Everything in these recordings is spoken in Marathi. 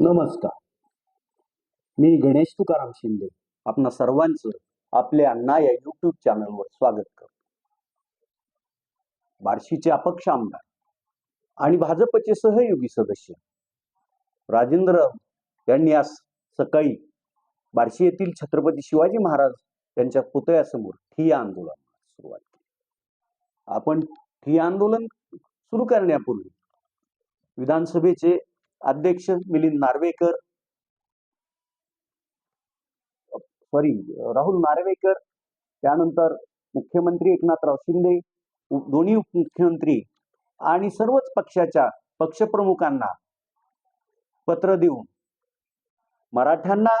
नमस्कार. मी गणेश तुकाराम शिंदे. आपणा सर्वांचं आपल्या अण्णा या युट्यूब चॅनलवर स्वागत करतो. बार्शीचे अपक्ष आमदार आणि भाजपचे सहयोगी सदस्य राजेंद्र यांनी आज सकाळी बार्शी येथील छत्रपती शिवाजी महाराज यांच्या पुतळ्यासमोर ठिय्या आंदोलनाला सुरुवात केली. आपण ठिय्या आंदोलन सुरू करण्यापूर्वी विधानसभेचे अध्यक्ष मिलिंद नार्वेकर सॉरी राहुल नार्वेकर त्यानंतर मुख्यमंत्री एकनाथराव शिंदे दोन्ही उपमुख्यमंत्री आणि सर्वच पक्षाच्या पक्षप्रमुखांना पत्र देऊन मराठ्यांना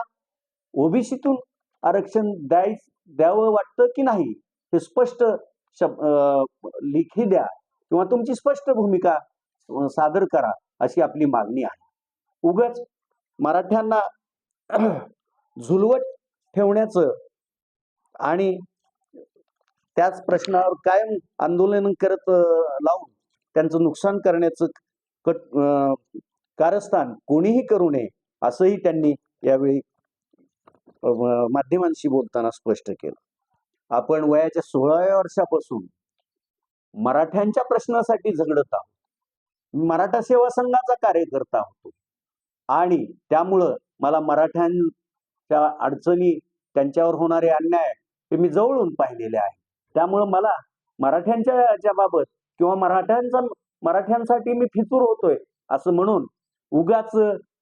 ओबीसीतून आरक्षण द्याय द्यावं वाटतं की नाही हे स्पष्ट शब लिखी द्या किंवा तुमची स्पष्ट भूमिका सादर करा. अशी आपली मागणी आहे. उगाच मराठ्यांना झुलवट ठेवण्याचं आणि त्याच प्रश्नावर कायम आंदोलन करत लावून त्यांचं नुकसान करण्याचं कट अं, कारस्थान कोणीही करू नये असंही त्यांनी यावेळी माध्यमांशी बोलताना स्पष्ट केलं. आपण वयाच्या सोळाव्या वर्षापासून मराठ्यांच्या प्रश्नासाठी झगडत आहोत. मराठा सेवा संघाचा कार्यकर्ता होतो. आणि त्यामुळं मला मराठ्यांच्या अडचणी त्यांच्यावर होणारे अन्याय हे मी जवळून पाहिलेले आहे. त्यामुळं मला मराठ्यांच्या याच्या बाबत किंवा मराठ्यांचा मराठ्यांसाठी मी फितूर होतोय असं म्हणून उगाच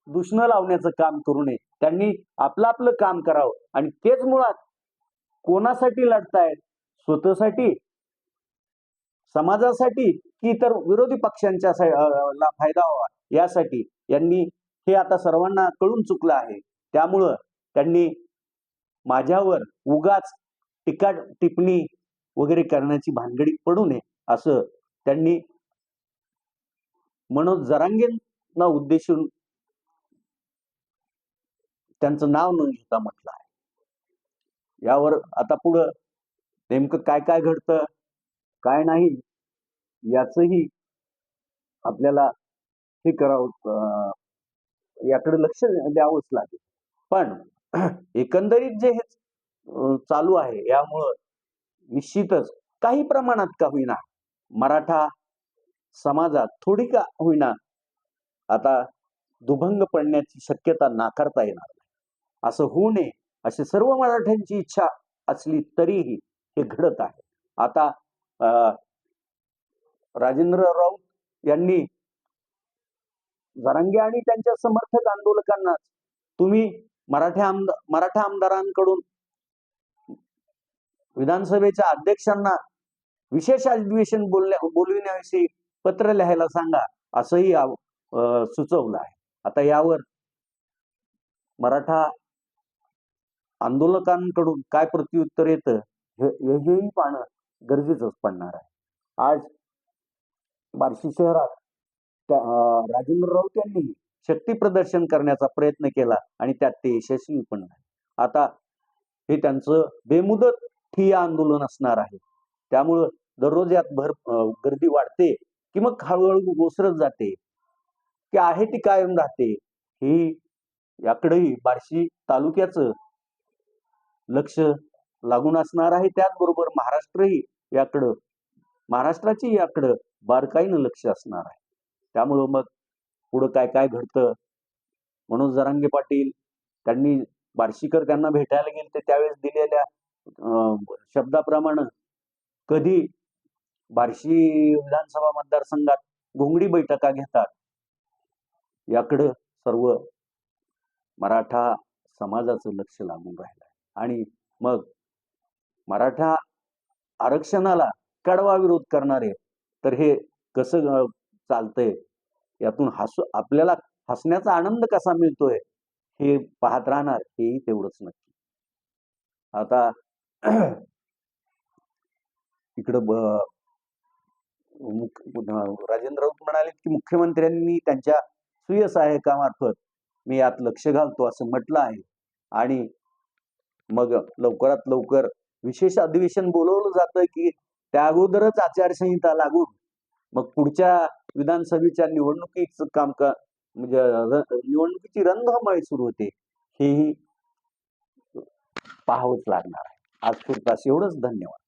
दुष्ण लावण्याचं काम करू नये. त्यांनी आपलं आपलं काम करावं. आणि तेच मुळात कोणासाठी लढतायत? स्वतःसाठी? समाजासाठी? की तर विरोधी पक्षांच्या ला फायदा व्हावा. यासाठी यांनी हे आता सर्वांना कळून चुकलं आहे. त्यामुळं त्यांनी माझ्यावर उगाच टीका टिप्पणी वगैरे करण्याची भानगडी पडू नये असं त्यांनी मनोज जरांगेंना उद्देशून त्यांचं नाव न घेता म्हटलं आहे. यावर आता पुढं नेमकं काय काय घडतं काय नाही याचही आपल्याला हे करावं अं, याकडे लक्ष द्यावंच लागेल. पण एकंदरीत जे हे चालू आहे यामुळं निश्चितच काही प्रमाणात का होईना मराठा समाजात थोडी का होईना आता दुभंग पडण्याची शक्यता नाकारता येणार नाही. असं होऊ नये अशी सर्व मराठ्यांची इच्छा असली तरीही हे घडत आहे. आता अं, राजेंद्र राऊत यांनी जरांगे आणि त्यांच्या समर्थक आंदोलकांना तुम्ही मराठा आमदार मराठा आमदारांकडून विधानसभेच्या अध्यक्षांना विशेष अधिवेशन बोलण्या बोलविण्याविषयी पत्र लिहायला सांगा असंही अं, सुचवलं आहे. आता यावर मराठा आंदोलकांकडून काय प्रत्युत्तर येतं हे हेही पाहणं गरजेचंच पडणार आहे. आज बार्शी शहरात त्या- राजेंद्र राऊत यांनी शक्ती प्रदर्शन करण्याचा प्रयत्न केला आणि त्यात ते यशस्वी पण नाही आता हे त्यांचं बेमुदत ठिय्या आंदोलन असणार आहे. त्यामुळं दररोज यात भर गर्दी वाढते की मग हळूहळू ओसरत जाते. की आहे ती कायम राहते ही याकडेही बार्शी तालुक्याचं लक्ष लागून असणार आहे. त्याचबरोबर महाराष्ट्रही याकडं महाराष्ट्राची याकडं बारकाईनं लक्ष असणार आहे. त्यामुळं मग पुढं काय काय घडतं? मनोज जरांगे पाटील त्यांनी बार्शीकर त्यांना भेटायला गेले ते त्यावेळेस दिलेल्या अं, शब्दाप्रमाणे कधी बार्शी विधानसभा मतदारसंघात घोंगडी बैठका घेतात? याकडं सर्व मराठा समाजाचं लक्ष लागून राहिलं आहे आणि मग मराठा आरक्षणाला कडवा विरोध करणारे. तर हे कसं चालतंय? यातून हसू आपल्याला हसण्याचा आनंद कसा मिळतोय? हे पाहत राहणार हेही तेवढंच नक्की. आता इकडं ब- राजेंद्र राऊत म्हणाले की मुख्यमंत्र्यांनी त्यांच्या स्वीय सहाय्यकामार्फत मी यात लक्ष घालतो असं म्हटलं आहे. आणि मग लवकरात लवकर विशेष अधिवेशन बोलवलं जातं की त्या अगोदरच आचारसंहिता लागून मग पुढच्या विधानसभेच्या निवडणुकीच काम म्हणजे निवडणुकीची रंगमळी सुरू होते. हेही पाहावंच लागणार आहे. आज तुर्तास एवढंच धन्यवाद.